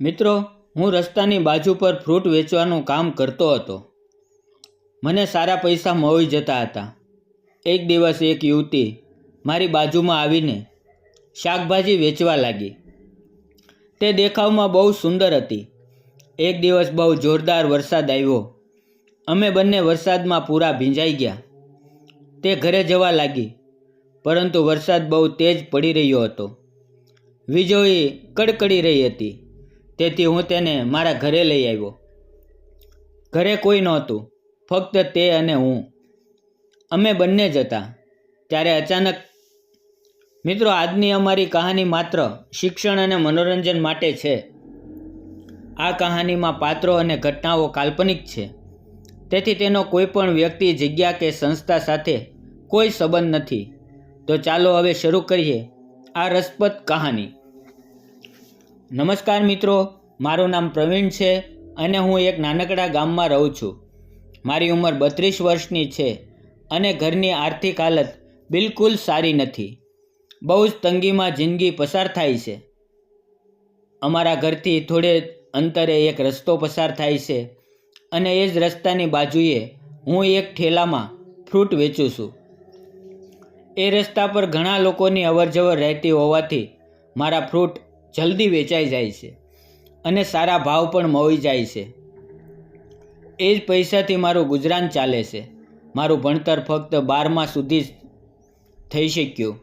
મિત્રો, હું રસ્તાની બાજુ પર ફ્રૂટ વેચવાનું કામ કરતો હતો. મને સારા પૈસા મળી જતા હતા. એક દિવસ એક યુવતી મારી બાજુમાં આવીને શાકભાજી વેચવા લાગી. તે દેખાવમાં બહુ સુંદર હતી. એક દિવસ બહુ જોરદાર વરસાદ આવ્યો. અમે બંને વરસાદમાં પૂરા ભીંજાઈ ગયા. તે ઘરે જવા લાગી, પરંતુ વરસાદ બહુ તેજ પડી રહ્યો હતો. વીજળી કડકડી રહી હતી. તેથી હું તેને મારા ઘરે લઈ આવ્યો. ઘરે કોઈ નહોતું, ફક્ત તે અને હું. અમે બંને જ હતા ત્યારે અચાનક મિત્રો આજની અમારી કહાની માત્ર શિક્ષણ અને મનોરંજન માટે છે. આ કહાનીમાં પાત્રો અને ઘટનાઓ કાલ્પનિક છે. તેથી તેનો કોઈ પણ વ્યક્તિ, જગ્યા કે સંસ્થા સાથે કોઈ સંબંધ નથી. તો ચાલો હવે શરૂ કરીએ આ રસપ્રદ કહાની. નમસ્કાર મિત્રો, મારું નામ પ્રવીણ છે અને હું એક નાનકડા ગામમાં રહું છું. મારી ઉંમર બત્રીસ વર્ષની છે અને ઘરની આર્થિક હાલત બિલકુલ સારી નથી. બહુ જ તંગીમાં જિંદગી પસાર થાય છે. અમારા ઘરથી થોડે અંતરે એક રસ્તો પસાર થાય છે અને એ જ રસ્તાની બાજુએ હું એક ઠેલામાં ફ્રૂટ વેચું છું. એ રસ્તા પર ઘણા લોકોની અવરજવર રહેતી હોવાથી મારા ફ્રૂટ જલ્દી વેચાઈ જાય છે અને સારા ભાવ પણ મળી જાય છે. એ જ પૈસાથી મારું ગુજરાન ચાલે છે. મારું ભણતર ફક્ત બારમા સુધી જ થઈ શક્યું.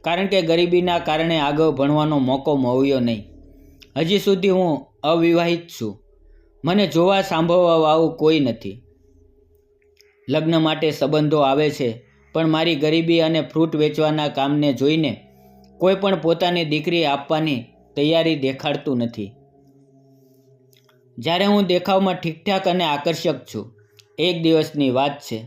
કારણ કે ગરીબીના કારણે આગળ ભણવાનો મોકો મળ્યો નહીં. હજી સુધી હું અવિવાહિત છું. મને જોવા સાંભળવા વાળું કોઈ નથી. લગ્ન માટે સંબંધો આવે છે, પણ મારી ગરીબી અને ફ્રૂટ વેચવાના કામને જોઈને કોઈ પણ પોતાની દીકરી આપવાની તૈયારી દેખાડતું નથી. જ્યારે હું દેખાવમાં ઠીકઠાક અને આકર્ષક છું, એક દિવસની વાત છે.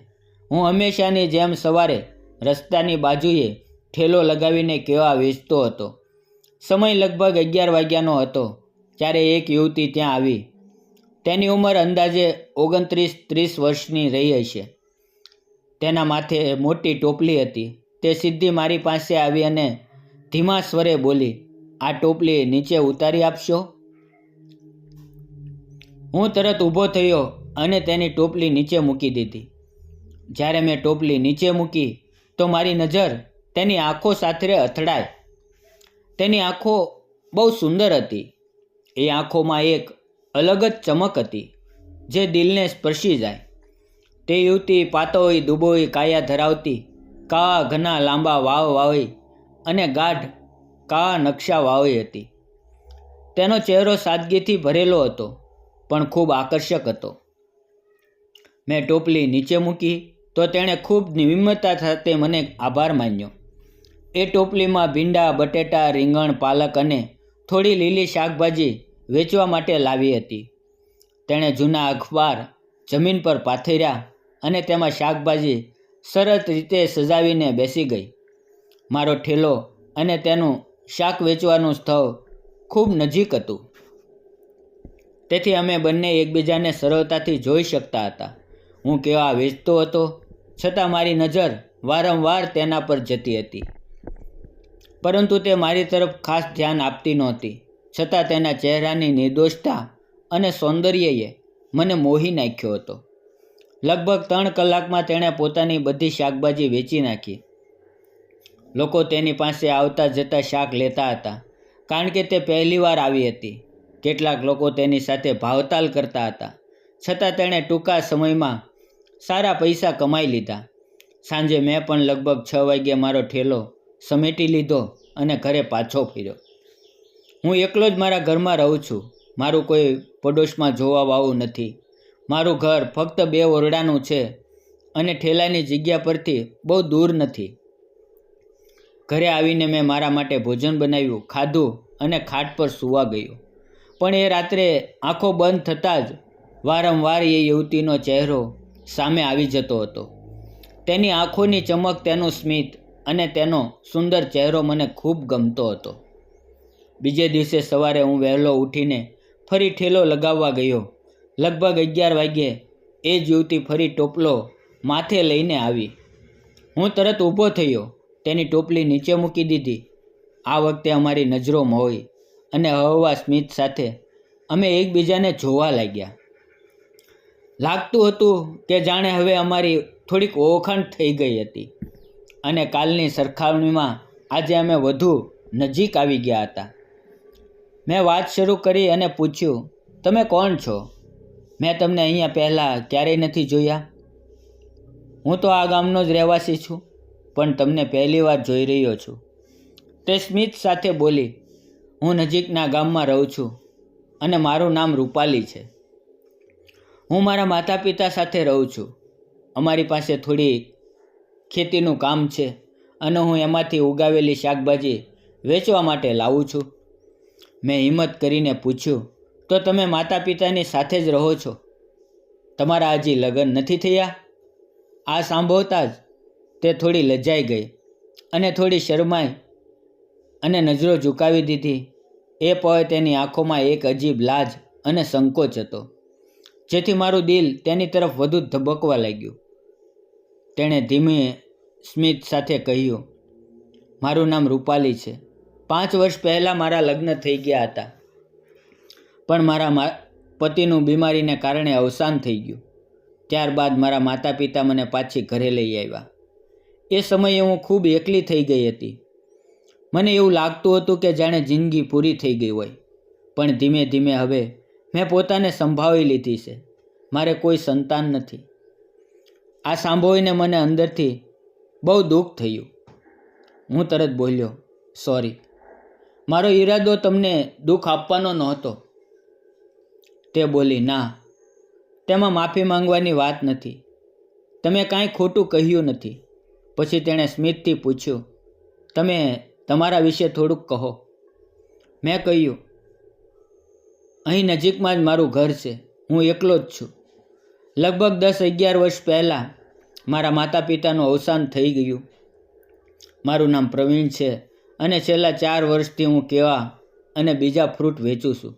હું હંમેશાની જેમ સવારે રસ્તાની બાજુએ ઠેલો લગાવીને કેવા વેચતો હતો. સમય લગભગ અગિયાર વાગ્યાનો હતો ત્યારે એક યુવતી ત્યાં આવી. તેની ઉંમર અંદાજે ઓગણત્રીસ ત્રીસ વર્ષની રહી હશે. તેના માથે મોટી ટોપલી હતી. તે સીધી મારી પાસે આવી અને ધીમા સ્વરે બોલી આ ટોપલી નીચે ઉતારી આપશો? હું તરત ઊભો થયો અને તેની ટોપલી નીચે મૂકી દીધી. જ્યારે મેં ટોપલી નીચે મૂકી, તો મારી નજર તેની આંખો સાથે અથડાય તેની આંખો બહુ સુંદર હતી. એ આંખોમાં એક અલગ જ ચમક હતી, જે દિલને સ્પર્શી જાય. તે યુવતી પાતોઈ દુબોઈ કાયા ધરાવતી કાવા ઘના લાંબા વાવ વાવી અને ગાઢ કાળા નકશા વાવી હતી. તેનો ચહેરો સાદગીથી ભરેલો હતો, પણ ખૂબ આકર્ષક હતો. મેં ટોપલી નીચે મૂકી, તો તેણે ખૂબ નિમ્મતા સાથે મને આભાર માન્યો. એ ટોપલીમાં ભીંડા, બટેટા, રીંગણ, પાલક અને થોડી લીલી શાકભાજી વેચવા માટે લાવી હતી. તેણે જૂના અખબાર જમીન પર પાથર્યા અને તેમાં શાકભાજી સરસ રીતે સજાવીને બેસી ગઈ. મારો ઠેલો અને તેનું શાક વેચવાનું સ્થળ ખૂબ નજીક હતું. તેથી અમે બંને એકબીજાને સરળતાથી જોઈ શકતા હતા. હું કેવા વેચતો હતો, છતાં મારી નજર વારંવાર તેના પર જતી હતી. પરંતુ તે મારી તરફ ખાસ ધ્યાન આપતી નહોતી. છતાં તેના ચહેરાની નિર્દોષતા અને સૌંદર્યએ મને મોહી નાખ્યો હતો. લગભગ ત્રણ કલાકમાં તેણે પોતાની બધી શાકભાજી વેચી નાખી. લોકો તેની પાસે આવતા જતા શાક લેતા હતા, કારણ કે તે પહેલીવાર આવી હતી. કેટલાક લોકો તેની સાથે ભાવતાલ કરતા હતા. છતાં તેણે ટૂંકા સમયમાં સારા પૈસા કમાઈ લીધા. સાંજે મેં પણ લગભગ છ વાગ્યે મારો ઠેલો સમેટી લીધો અને ઘરે પાછો ફર્યો. હું એકલો જ મારા ઘરમાં રહું છું. મારું કોઈ પડોશમાં જોવાવાળું નથી. મારું ઘર ફક્ત બે ઓરડાનું છે અને ઠેલાની જગ્યા પરથી બહુ દૂર નથી. ઘરે આવીને મેં મારા માટે ભોજન બનાવ્યું, ખાધું અને ખાટ પર સૂવા ગયો. પણ એ રાત્રે આંખો બંધ થતાં જ વારંવાર એ યુવતીનો ચહેરો સામે આવી જતો હતો. તેની આંખોની ચમક તેનું સ્મિત અને તેનો સુંદર ચહેરો મને ખૂબ ગમતો હતો. બીજે દિવસે સવારે હું વહેલો ઉઠીને ફરી ઠેલો લગાવવા ગયો. લગભગ અગિયાર વાગ્યે એ જ યુવતી ફરી ટોપલો માથે લઈને આવી. હું તરત ઊભો થયો. તેની ટોપલી નીચે મૂકી દીધી. આ વખતે અમારી નજરો મોઈ અને હવા સ્મિત સાથે અમે એકબીજાને જોવા લાગ્યા. લાગતું હતું કે જાણે હવે અમારી થોડીક ઓળખાણ થઈ ગઈ હતી અને કાલની સરખામણીમાં આજે અમે વધુ નજીક આવી ગયા હતા. મેં વાત શરૂ કરી અને પૂછ્યું, તમે કોણ છો? મેં તમને અહીંયા પહેલાં ક્યારેય નથી જોયા. હું તો આ ગામનો જ રહેવાસી છું. પણ તમને પહેલી વાર જોઈ રહ્યો છું. તે સ્મિત સાથે બોલી, હું નજીકના ગામમાં રહું છું અને મારું નામ રૂપાલી છે. હું મારા માતા પિતા સાથે રહું છું. અમારી પાસે થોડી ખેતીનું કામ છે અને હું એમાંથી ઉગાવેલી શાકભાજી વેચવા માટે લાવું છું. મેં હિંમત કરીને પૂછ્યું, તો તમે માતા પિતાની સાથે જ રહો છો? તમારા હજી લગ્ન નથી થયા? આ સાંભળતા જ તે થોડી લજાઈ ગઈ અને થોડી શરમાઈ અને નજરો ઝુકાવી દીધી. એ પળે તેની આંખોમાં એક અજીબ લાજ અને સંકોચ હતો. જેથી મારું દિલ તેની તરફ વધુ ધબકવા લાગ્યું. તેણે ધીમે સ્મિત સાથે કહ્યું, મારું નામ રૂપાલી છે. પાંચ વર્ષ પહેલાં મારા લગ્ન થઈ ગયા હતા. પણ મારા પતિનું બીમારીને કારણે અવસાન થઈ ગયું. ત્યારબાદ મારા માતા પિતા મને પાછી ઘરે લઈ આવ્યા. એ સમયે હું ખૂબ એકલી થઈ ગઈ હતી. મને એવું લાગતું હતું કે જાણે જિંદગી પૂરી થઈ ગઈ હોય. પણ ધીમે ધીમે હવે મેં પોતાને સંભાળી લીધી છે. મારે કોઈ સંતાન નથી. આ સાંભળીને મને અંદરથી બહુ દુઃખ થયું. હું તરત બોલ્યો, સોરી. મારો ઈરાદો તમને દુઃખ આપવાનો નહોતો. તે બોલી, ના. તેમાં માફી માંગવાની વાત નથી. તમે કાંઈ ખોટું કહ્યું નથી. પછી તેણે સ્મિતથી પૂછ્યું, તમે તમારા વિશે થોડુંક કહો. મેં કહ્યું, અહીં નજીકમાં જ મારું ઘર છે. હું એકલો જ છું. લગભગ દસ અગિયાર વર્ષ પહેલાં મારા માતા પિતાનું અવસાન થઈ ગયું. મારું નામ પ્રવીણ છે અને છેલ્લા ચાર વર્ષથી હું કેવા અને બીજા ફ્રૂટ વેચું છું.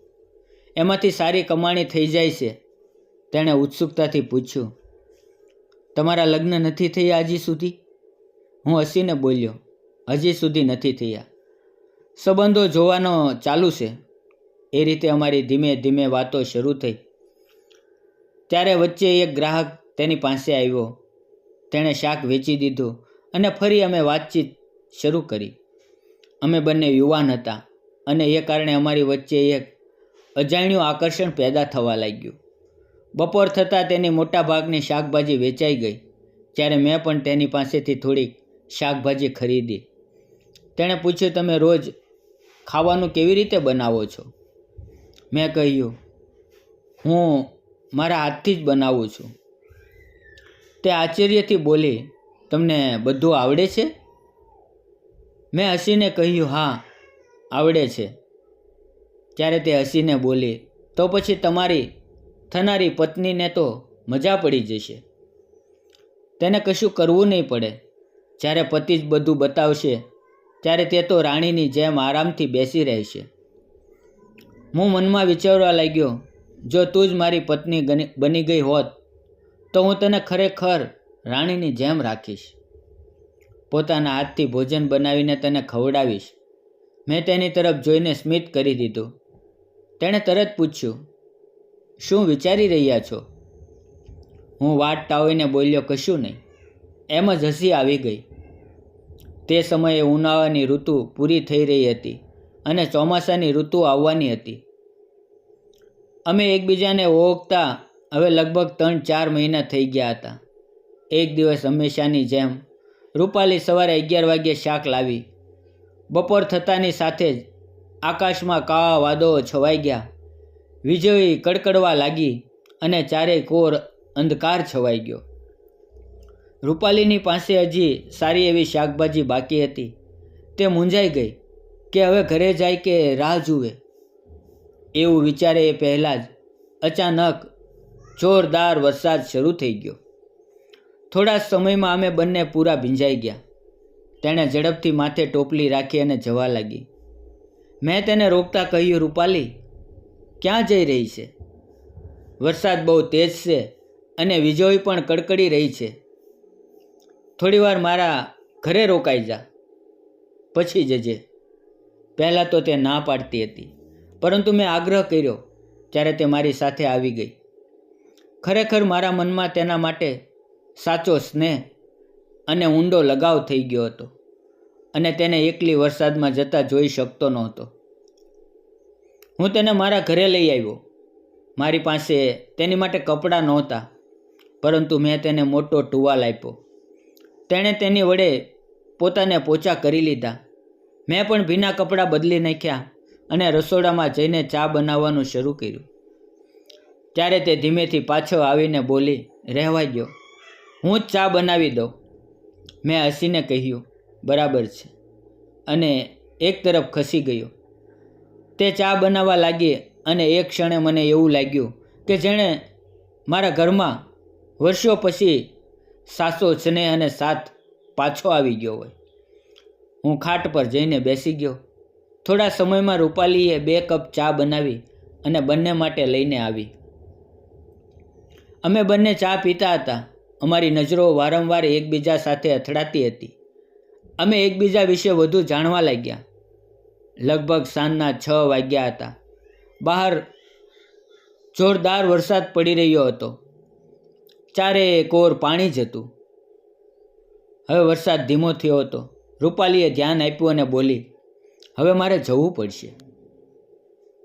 એમાંથી સારી કમાણી થઈ જાય છે. તેણે ઉત્સુકતાથી પૂછ્યું, તમારા લગ્ન નથી થયા હજી સુધી? હું હસીને બોલ્યો, હજી સુધી નથી થયા. સંબંધો જોવાનો ચાલુ છે. એ રીતે અમારી ધીમે ધીમે વાતો શરૂ થઈ. ત્યારે વચ્ચે એક ગ્રાહક તેની પાસે આવ્યો. તેણે શાક વેચી દીધું અને ફરી અમે વાતચીત શરૂ કરી. અમે બંને યુવાન હતા અને એ કારણે અમારી વચ્ચે એક અજાણ્યું આકર્ષણ પેદા થવા લાગ્યું. બપોર થતાં તેની મોટા ભાગની શાકભાજી વેચાઈ ગઈ, જ્યારે મેં પણ તેની પાસેથી થોડીક શાકભાજી ખરીદી. તેણે પૂછ્યું, તમે રોજ ખાવાનું કેવી રીતે બનાવો છો? મેં કહ્યું, હું મારા હાથથી જ બનાવું છું. તે આશ્ચર્યથી બોલી, તમને બધું આવડે છે? મેં હસીને કહ્યું, હા, આવડે છે. ત્યારે તે હસીને બોલી, તો પછી તમારી થનારી પત્નીને તો મજા પડી જશે. તેને કશું કરવું નહીં પડે. જ્યારે પતિ જ બધું બતાવશે, ત્યારે તે તો રાણીની જેમ આરામથી બેસી રહેશે. હું મનમાં વિચારવા લાગ્યો, જો તું જ મારી પત્ની બની ગઈ હોત, તો હું તને ખરેખર રાણીની જેમ રાખીશ. પોતાના હાથથી ભોજન બનાવીને તને ખવડાવીશ. મેં તેની તરફ જોઈને સ્મિત કરી દીધું. તેણે તરત પૂછ્યું, શું વિચારી રહ્યા છો? હું વાટ ટાળીને બોલ્યો, કશું નહીં. એમ જ હસી આવી ગઈ. તે સમયે ઉનાળાની ઋતુ પૂરી થઈ રહી હતી અને ચોમાસાની ઋતુ આવવાની હતી. અમે એકબીજાને ઓળખતા હવે લગભગ ત્રણ ચાર મહિના થઈ ગયા હતા. એક દિવસ હંમેશાની જેમ રૂપાલી સવારે અગિયાર વાગ્યે શાક લાવી. બપોર થતાની સાથે જ આકાશમાં કાળા વાદળો છવાઈ ગયા. વીજળી કડકડવા લાગી અને ચારેય કોર અંધકાર છવાઈ ગયો. રૂપાલીની પાસે હજી સારી એવી શાકભાજી બાકી હતી. તે મૂંઝાઈ ગઈ કે હવે ઘરે જાય કે રાહ જુએ. એવું વિચારે એ પહેલાં જ અચાનક જોરદાર વરસાદ શરૂ થઈ ગયો. થોડા સમયમાં અમે બંને પૂરા ભીંજાઈ ગયા. તેણે ઝડપથી માથે ટોપલી રાખી અને જવા લાગી. મેં તેને રોકતા કહ્યું, રૂપાલી, ક્યાં જઈ રહી છે? વરસાદ બહુ તેજ છે અને વીજળી પણ કડકડી રહી છે. થોડીવાર મારા ઘરે રોકાઈ જા. પછી જજે. પહેલાં તો તે ના પાડતી હતી. પરંતુ મેં આગ્રહ કર્યો ત્યારે તે મારી સાથે આવી ગઈ. ખરેખર મારા મનમાં તેના માટે સાચો સ્નેહ અને ઊંડો લગાવ થઈ ગયો હતો અને તેને એકલી વરસાદમાં જતા જોઈ શકતો નહોતો. હું તેને મારા ઘરે લઈ આવ્યો. મારી પાસે તેની માટે કપડાં નહોતા, પરંતુ મેં તેને મોટો ટુવાલ આપ્યો. તેણે તેની વડે પોતાને પોચા કરી લીધા. મેં પણ ભીના કપડાં બદલી નાખ્યા અને રસોડામાં જઈને ચા બનાવવાનું શરૂ કર્યું. ત્યારે તે ધીમેથી પાછો આવીને બોલી રહેવા ગયો. હું જ ચા બનાવી દઉં. મેં હસીને કહ્યું, બરાબર છે. અને એક તરફ ખસી ગયો. તે ચા બનાવવા લાગી અને એક ક્ષણે મને એવું લાગ્યું કે જેણે મારા ઘરમાં વર્ષો પછી સાસો સ્નેહ અને સાથ પાછો આવી ગયો હોય. હું ખાટ પર જઈને બેસી ગયો. થોડા સમયમાં રૂપાલીએ બે કપ ચા બનાવી અને બંને માટે લઈને આવી. અમે બંને ચા પીતા હતા. અમારી નજરો વારંવાર એકબીજા સાથે અથડાતી હતી. અમે એકબીજા વિશે વધુ જાણવા લાગ્યા. લગભગ સાંજના છ વાગ્યા હતા. બહાર જોરદાર વરસાદ પડી રહ્યો હતો. ચારે કોર પાણી જ હતું હવે વરસાદ ધીમો થયો હતો. રૂપાલીએ ધ્યાન આપ્યું અને બોલી, હવે મારે જવું પડશે.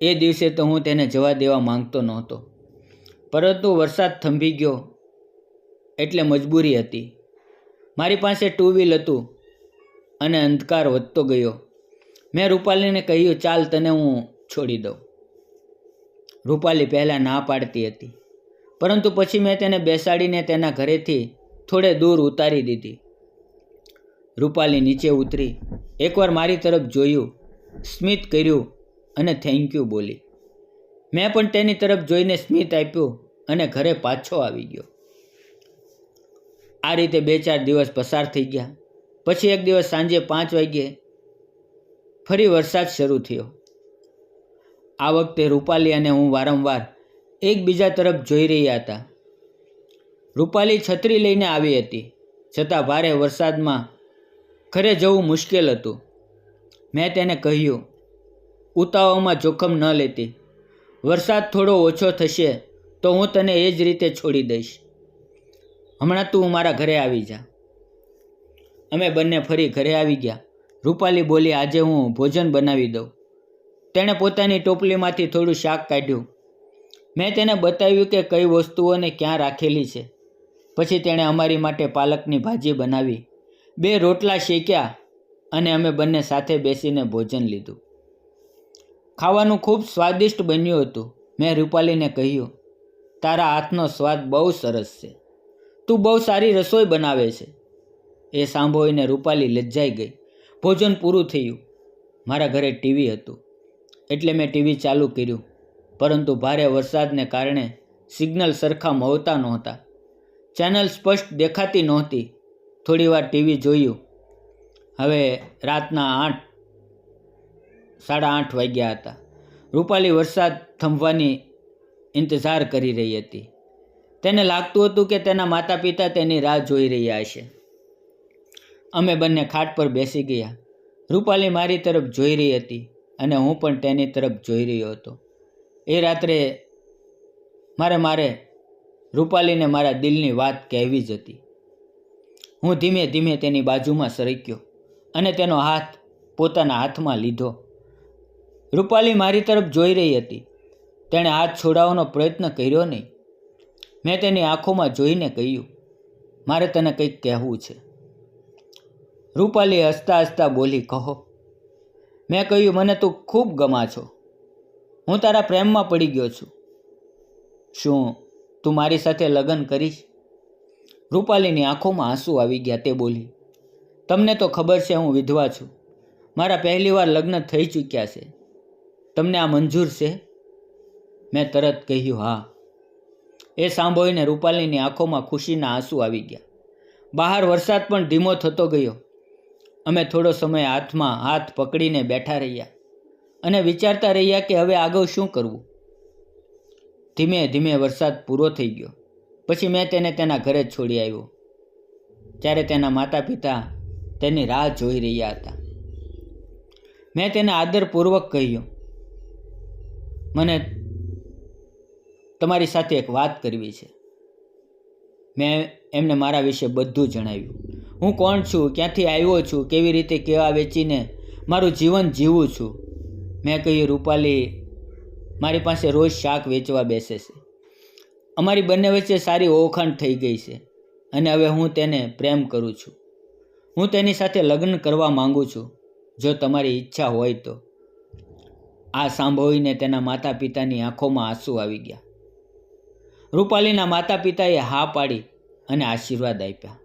એ દિવસે તો હું તેને જવા દેવા માંગતો નહોતો. પરંતુ વરસાદ થંભી ગયો એટલે મજબૂરી હતી. મારી પાસે ટુ વ્હીલ હતું અને અંધકાર વધતો ગયો. મેં રૂપાલીને કહ્યું, ચાલ તને હું છોડી દઉં. રૂપાલી પહેલાં ના પાડતી હતી. પરંતુ પછી મેં તેને બેસાડીને તેના ઘરેથી થોડે દૂર ઉતારી દીધી. રૂપાલી નીચે ઉતરી, એકવાર મારી તરફ જોયું, સ્મિત કર્યું અને થેન્ક યુ બોલી. મેં પણ તેની તરફ જોઈને સ્મિત આપ્યું અને ઘરે પાછો આવી ગયો. આ રીતે બે ચાર દિવસ પસાર થઈ ગયા. પછી એક દિવસ સાંજે પાંચ વાગ્યે ફરી વરસાદ શરૂ થયો. આ વખતે રૂપાલી અને હું વારંવાર એકબીજા તરફ જોઈ રહ્યા હતા. રૂપાલી છત્રી લઈને આવી હતી. છતાં ભારે વરસાદમાં ઘરે જવું મુશ્કેલ હતું. મેં તેને કહ્યું, ઉતાવળમાં જોખમ ન લેતી. વરસાદ થોડો ઓછો થશે તો હું તને એ જ રીતે છોડી દઈશ. હમણાં તું મારા ઘરે આવી જા. અમે બંને ફરી ઘરે આવી ગયા. રૂપાલી બોલી, આજે હું ભોજન બનાવી દઉં. તેણે પોતાની ટોપલીમાંથી થોડું શાક કાઢ્યું. મેં તેને બતાવ્યું કે કઈ વસ્તુઓને ક્યાં રાખેલી છે. પછી તેણે અમારી માટે પાલકની ભાજી બનાવી. બે રોટલા શેક્યા અને અમે બંને સાથે બેસીને ભોજન લીધું. ખાવાનું ખૂબ સ્વાદિષ્ટ બન્યું હતું, મેં રૂપાલીને કહ્યું, તારા હાથનો સ્વાદ બહુ સરસ છે. તું બહુ સારી રસોઈ બનાવે છે. એ સાંભળીને રૂપાલી લજ્જાઈ ગઈ. ભોજન પૂરું થયું. મારા ઘરે ટીવી હતું, એટલે મેં ટીવી ચાલુ કર્યું. પરંતુ ભારે વરસાદને કારણે સિગ્નલ સરખા મળતા નહોતા. ચેનલ સ્પષ્ટ દેખાતી નહોતી. થોડીવાર ટીવી જોયું. હવે રાતના આઠ, સાડા આઠ વાગ્યા હતા. રૂપાલી વરસાદ થંભવાની ઇંતજાર કરી રહી હતી. તેને લાગતું હતું કે તેના માતા પિતા તેની રાહ જોઈ રહ્યા હશે અમે બંને ખાટ પર બેસી ગયા. રૂપાલી મારી તરફ જોઈ રહી હતી અને હું પણ તેની તરફ જોઈ રહ્યો હતો. એ રાત્રે મારે મારે રૂપાલીને મારા દિલની વાત કહેવી જ હતી. હું ધીમે ધીમે તેની બાજુમાં સરક્યો અને તેનો હાથ પોતાના હાથમાં લીધો. રૂપાલી મારી તરફ જોઈ રહી હતી. તેણે હાથ છોડાવવાનો પ્રયત્ન કર્યો નહીં. મેં તેની આંખોમાં જોઈને કહ્યું, મારે તને કંઈક કહેવું છે. રૂપાલી હસતા હસતા બોલી, કહો. મેં કહ્યું, મને તું ખૂબ ગમા છો. હું તારા પ્રેમમાં પડી ગયો છું. શું તું મારી સાથે લગ્ન કરીશ? રૂપાલીની આંખોમાં આંસુ આવી ગયા તે બોલી, તમને તો ખબર છે હું વિધવા છું. મારા પહેલીવાર લગ્ન થઈ ચૂક્યા છે. તમને આ મંજૂર છે? મેં તરત કહ્યું, હા. એ સાંભળીને રૂપાલીની આંખોમાં ખુશીના આંસુ આવી ગયા. બહાર વરસાદ પણ ધીમો થતો ગયો. અમે થોડો સમય હાથમાં હાથ પકડીને બેઠા રહ્યા. અને વિચારતા રહ્યા કે હવે આગળ શું કરવું. ધીમે ધીમે વરસાદ પૂરો થઈ ગયો. પછી મેં તેને તેના ઘરે જ છોડી આવ્યો. ત્યારે તેના માતા પિતા તેની રાહ જોઈ રહ્યા હતા. મેં તેને આદરપૂર્વક કહ્યું, મને તમારી સાથે એક વાત કરવી છે. મેં એમને મારા વિશે બધું જણાવ્યું. હું કોણ છું? ક્યાંથી આવ્યો છું? કેવી રીતે? કેવા વેચીને? મારું જીવન જીવું છું. મેં કહ્યું, રૂપાલી, મારી પાસે રોજ શાક વેચવા બેસે છે. અમારી બંને વચ્ચે સારી ઓળખાણ થઈ ગઈ છે અને હવે હું તેને પ્રેમ કરું છું. હું તેની સાથે લગ્ન કરવા માંગુ છું, જો તમારી ઈચ્છા હોય તો. આ સાંભળીને તેના માતા પિતાની આંખોમાં આંસુ આવી ગયા. રૂપાલીના માતા પિતાએ હા પાડી અને આશીર્વાદ આપ્યા.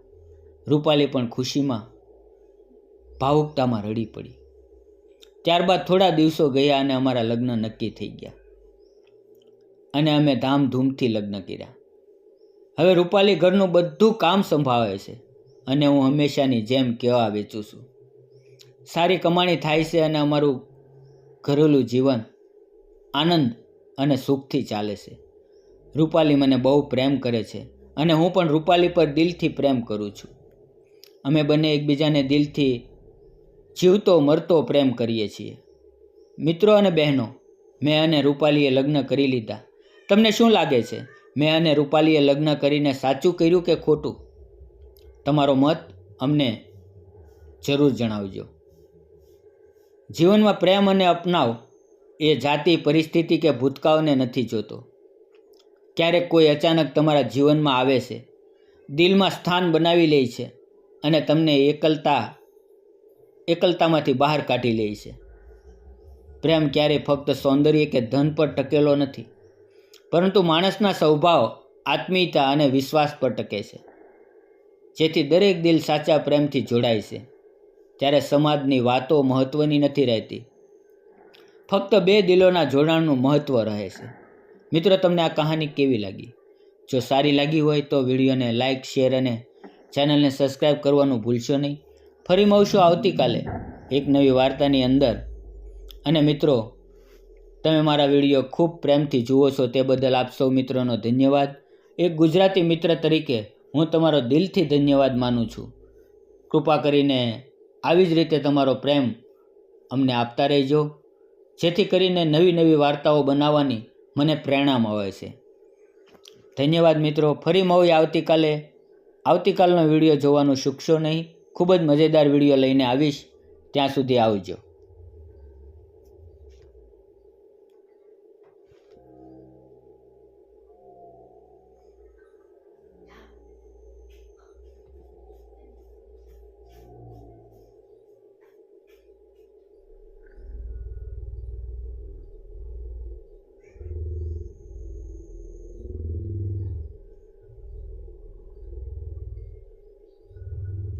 રૂપાલી પણ ખુશીમાં ભાવુકતામાં રડી પડી. ત્યારબાદ થોડા દિવસો ગયા અને અમારા લગ્ન નક્કી થઈ ગયા. અને અમે ધામધૂમથી લગ્ન કર્યા. હવે રૂપાલી ઘરનું બધું કામ સંભાળે છે અને હું હંમેશાની જેમ કહેવા વેચું છું. સારી કમાણી થાય છે અને અમારું ઘરેલું જીવન આનંદ અને સુખથી ચાલે છે. રૂપાલી મને બહુ પ્રેમ કરે છે અને હું પણ રૂપાલી પર દિલથી પ્રેમ કરું છું. અમે બંને એકબીજાને દિલથી જીવતો મરતો પ્રેમ કરીએ છીએ. મિત્રો અને બહેનો, મેં અને રૂપાલીએ લગ્ન કરી લીધા. તમને શું લાગે છે? મેં અને રૂપાલીએ લગ્ન કરીને સાચું કર્યું કે ખોટું? તમારો મત અમને જરૂર જણાવજો. જીવનમાં પ્રેમ અને અપનાવ એ જાતિ પરિસ્થિતિ કે ભૂતકાળને નથી જોતો. ક્યારેક કોઈ અચાનક તમારા જીવનમાં આવે છે. દિલમાં સ્થાન બનાવી લે છે અને તમને એકલતા એકલતામાંથી બહાર કાઢી લે છે. પ્રેમ ક્યારેય ફક્ત સૌંદર્ય કે ધન પર ટકેલો નથી. પરંતુ માણસના સ્વભાવ, આત્મીયતા અને વિશ્વાસ પર ટકે છે. જેથી દરેક દિલ સાચા પ્રેમથી જોડાય છે. ત્યારે સમાજની વાતો મહત્ત્વની નથી રહેતી. ફક્ત બે દિલોના જોડાણનું મહત્ત્વ રહે છે. મિત્રો, તમને આ કહાની કેવી લાગી? જો સારી લાગી હોય તો વિડીયોને લાઇક શેર અને ચેનલને સબસ્ક્રાઈબ કરવાનું ભૂલશો નહીં. ફરી મળશું આવતીકાલે એક નવી વાર્તાની અંદર. અને મિત્રો, તમે મારા વીડિયો ખૂબ પ્રેમથી જુઓ છો તે બદલ આપ સૌ મિત્રોનો ધન્યવાદ. એક ગુજરાતી મિત્ર તરીકે હું તમારો દિલથી ધન્યવાદ માનું છું. કૃપા કરીને આવી જ રીતે તમારો પ્રેમ અમને આપતા રહેજો. જેથી કરીને નવી નવી વાર્તાઓ બનાવવાની મને પ્રેરણા મળે છે. ધન્યવાદ મિત્રો, ફરી મળીએ આવતીકાલે. આવતીકાલનો વીડિયો જોવાનું ચૂકશો નહીં. ખૂબ જ મજેદાર વીડિયો લઈને આવીશ. ત્યાં સુધી આવજો.